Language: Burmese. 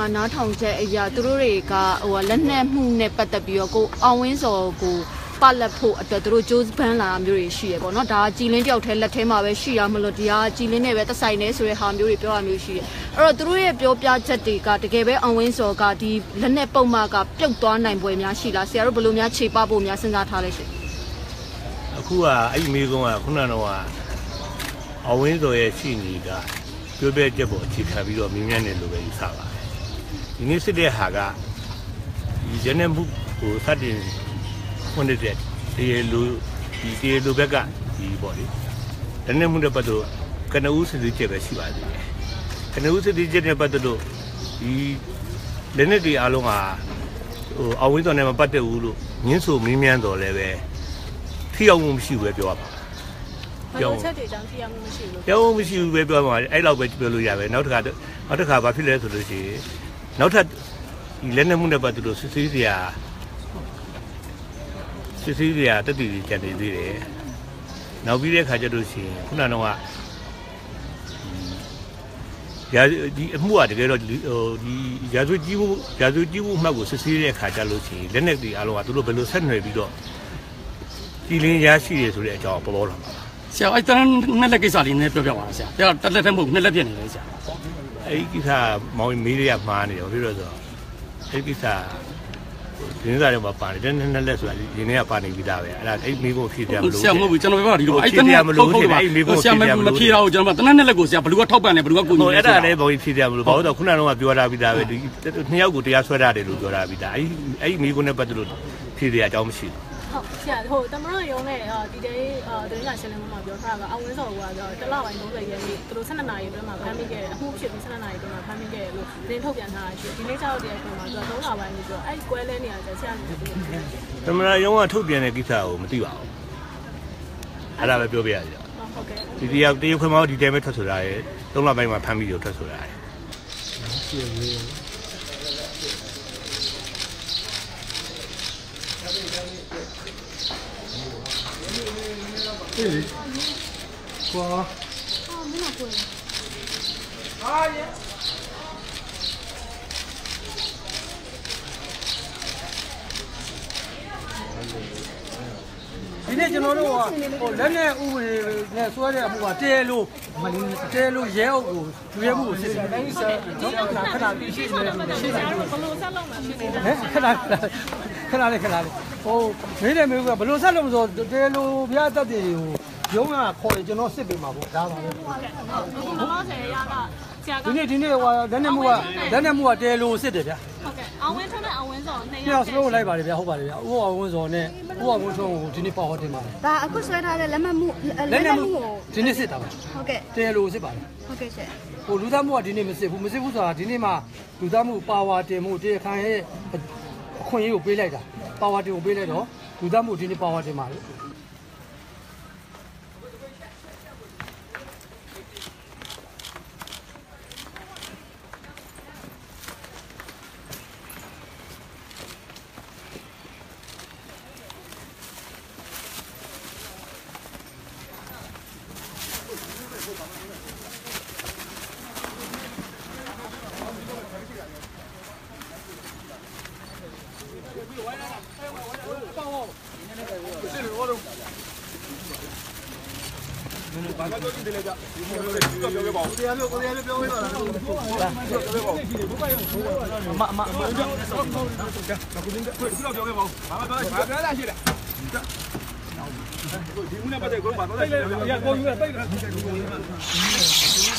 မနားထောင်ချက်အရာသူတို့တွေကဟိုလက်နက်မှုနဲ့ပတ်သက်ပြီးတော့ကိုအောင်ဝင်းစော်ကိုပလက်ဖို့အတွက်သူတို့ဂျိုးဘန်းလာမျိုးတွေရှိရပေါ့နော်ဒါကကြည်လင်းတယောက်တည်းလက်ထဲမှာပဲရှိရမလို့ဒီကကြည်လင်းနဲ့ပဲသက်ဆိုင်နေဆိုတဲ့ဟာမျိုးတွေပြောရမျိုးရှိတယ်အဲ့တော့သူတို့ရဲ့ပြောပြချက်တွေကတကယ်ပဲအောင်ဝင်းစော်ကဒီလက်နက်ပုံမှန်ကပြုတ်သွားနိုင်ပွဲများရှိလားဆရာတို့ဘယ်လိုများခြေပဖို့များစဉ်းစားထားလဲရှင်အခုကအဲ့ဒီမိကုန်းကခုနကတော့အဝင်းစော်ရဲ့ရှိနေကပြောပြချက်ပေါ်အခြေခံပြီးတော့မြင်းမြန်းတယ်လို့ပဲယူဆပါတယ် ဒီနေ့စစ်တဲ့ဟာကဒီရနေမှုကိုစတင်ဖွင့်တဲ့တရားလူဒီတရားလူဘက်ကဒီပေါ့လေရနေမှုတဲ့ပတ်တော့ကနဦးစစ်စစ်ချက်ပဲရှိပါသေးတယ်ကနဦးစစ်စစ်ချက်နဲ့ပတ်သက်လို့ဒီလက်နက်တွေအားလုံးဟာဟိုအဝင်းစော်နဲ့မပတ်သက်ဘူးလို့ညင်းဆိုမြင်းမြန်းတော်လည်းပဲထိရောက်မှုမရှိဘူးပဲပြောရပါဘယ်လိုချက်တွေကြောင့်ထိရောက်မှုမရှိဘူးလို့ပြောမှုမရှိဘူးပဲပြောပါအဲ့လောက်ပဲပြောလို့ရပဲနောက်တစ်ခါနောက်တစ်ခါဘာဖြစ်လဲဆိုလို့ရှိရင် နောက်ထပ်ဒီလက်နက်မှုနဲ့ပတ်သက်လို့စစ်ဆေးစရာစစ်ဆေးစရာတက်တည်ကြံနေသေးတယ်နောက်ပြီးတဲ့ခါကျတော့ရှိရင်ခုနကတော့ကရာဒီအမှုကတကယ်တော့ဟိုဒီရာဇဝကြီးမှုရာဇဝကြီးမှုအမှတ်ကိုစစ်ဆေးတဲ့ခါကျလို့ရှိရင်လက်နက်တွေအားလုံးကသူတို့ဘယ်လိုဆက်နွယ်ပြီးတော့ကြည်လင်းရရှိရဆိုတဲ့အကြောင်းပေါ်ပေါ်လာမှာဆရာအဲ့တန်းနှစ်လက်ကိစ္စလေးနည်းပြောပြပါလားဆရာ။ဒါတက်လက်ထဲမဟုတ်နှစ်လက်ပြနေတယ်ဆရာ အဲ့ဒီကိစ္စမောင်မေးရရမှားနေတယ်ဘာဖြစ်လို့လဲဆိုတော့အဲ့ဒီကိစ္စဒီနေ့စားတော့မပါတယ်တဲ့နှစ်လက်ဆိုတာဒီနေ့ကပါနေပြီးသားပဲအဲ့ဒါအဲ့မိဖို့ဖြည့်တယ်မလို့ဆရာမဟုတ်ဘူးကျွန်တော်ပြောတာဒီလိုဟိုအဲ့ဖြည့်တယ်မလို့ဖြည့်တယ်အဲ့မိဖို့ဆရာဖြည့်မတယ်မလို့မဖြေတော့ကျွန်တော်တန်းနှစ်လက်ကိုဆရာဘလူကထောက်ပံ့တယ်ဘလူကကိုညီဟိုတယ်အဲ့ဒါလည်းဘောကြီးဖြည့်တယ်မလို့ဘာလို့တော့ခုနကတော့ပြောထားပြီးသားပဲဒီနှစ်ယောက်ကိုတရားဆွဲထားတယ်လို့ပြောထားပြီးသားအဲ့အဲ့မိဖို့နဲ့ပတ်သက်လို့ဖြည့်တယ်အကြောင်းမရှိဘူး ဟုတ်ဆရာဟိုတမရရုံးနဲ့ဒီဒေးဒင်းကရှင်းလင်းမှုမှာပြောထားတာကအဝင်းစော်ကတော့တလပိုင်း30ရက်နေ့သူတို့12နာရီအတွင်းမှာဖမ်းမိခဲ့တယ်အမှုဖြစ်ပြီး12နာရီအတွင်းမှာဖမ်းမိခဲ့တယ်လို့သတင်းထုတ်ပြန်ထားတာရှိတယ်ဒီနေ့ကျတော့တရားခွင့်မှာသူက3လပိုင်းလို့ပြောအဲ့ကွဲလဲနေရတဲ့ဆရာနေတယ်ပြောသမရယုံကထုတ်ပြန်တဲ့ကိစ္စကိုမသိပါဘူးအဲ့ဒါပဲပြောပြရစီဟုတ်ကဲ့ဒီတရားတရားခွင့်မောင်းဒီတိုင်းပဲထွက်ဆိုတာရယ်သုံးလပိုင်းမှာဖမ်းပြီးတော့ထွက်ဆိုတာရယ် ဒီနေ့ကျွန်တော်တို့ကဟိုလက်နဲ့ဥပဒေနဲ့ဆွဲတဲ့အမှုကတဲလို့တဲလို့ရဲအုပ်ကိုလူရဲမှုကိုစစ်တယ်တိုင်းဆက်နော်ခဏခဏပြရှိနေတ ယ်ရှိနေတယ်ဘလို့ဆက်လုံးမှာဖြစ်နေတယ်ဟဲ့ခဏခဏလေးခဏလေးဟိုမင်းနဲ့မင်းကဘလို့ဆက်လို့မဆိုတဲလို့ဘုရားတက်တယ်ကိုရုံးကခေါ်ရင်ကျွန်တော်စစ်ပေးမှာပေါ့ဒါပါပဲအခုလောဆယ်ရကဆရာကဒီနေ့ဒီနေ့ဟိုလက်နဲ့မှုကလက်နဲ့မှုကတဲလို့စစ်တယ်ဗျာဟုတ်ကဲ့အောင်ဝင်းထွန်းနဲ့အောင်ဝင်းစော်နှစ်ညောယောင်က်စလုံးလိုက်ပါတယ်ဗျာဟုတ်ပါတယ်ဗျာဥအောင်ဝင်းစော်နဲ့ဥအောင်ဝင်းစော်ကိုဒီနေ့ပေါ့ဟောတင်ပါတယ်ဒါအခုဆွဲထားတဲ့လက်မှတ်မှုလက်နဲ့မှုကိုဒီနေ့စစ်တာပါဟုတ်ကဲ့တဲလို့စစ်ပါတယ်ဟုတ်ကဲ့ရှင်ဟိုလူသားမှုကဒီနေ့မစစ်ဘူးမစစ်ဘူးဆိုတာဒီနေ့မှလူသားမှုပါဝါတင်မှုတရားခံရဲ့အခွင့်အရေးကိုပေးလိုက်တာ ပါဝါတင်ကိုပေးလိုက်တော့လူသားမှုဒီနေ့ပါဝါတင်ပါလေ mạ mạ mạ Hãy subscribe cho kênh Ghiền Mì Gõ Để không bỏ lỡ những video hấp dẫn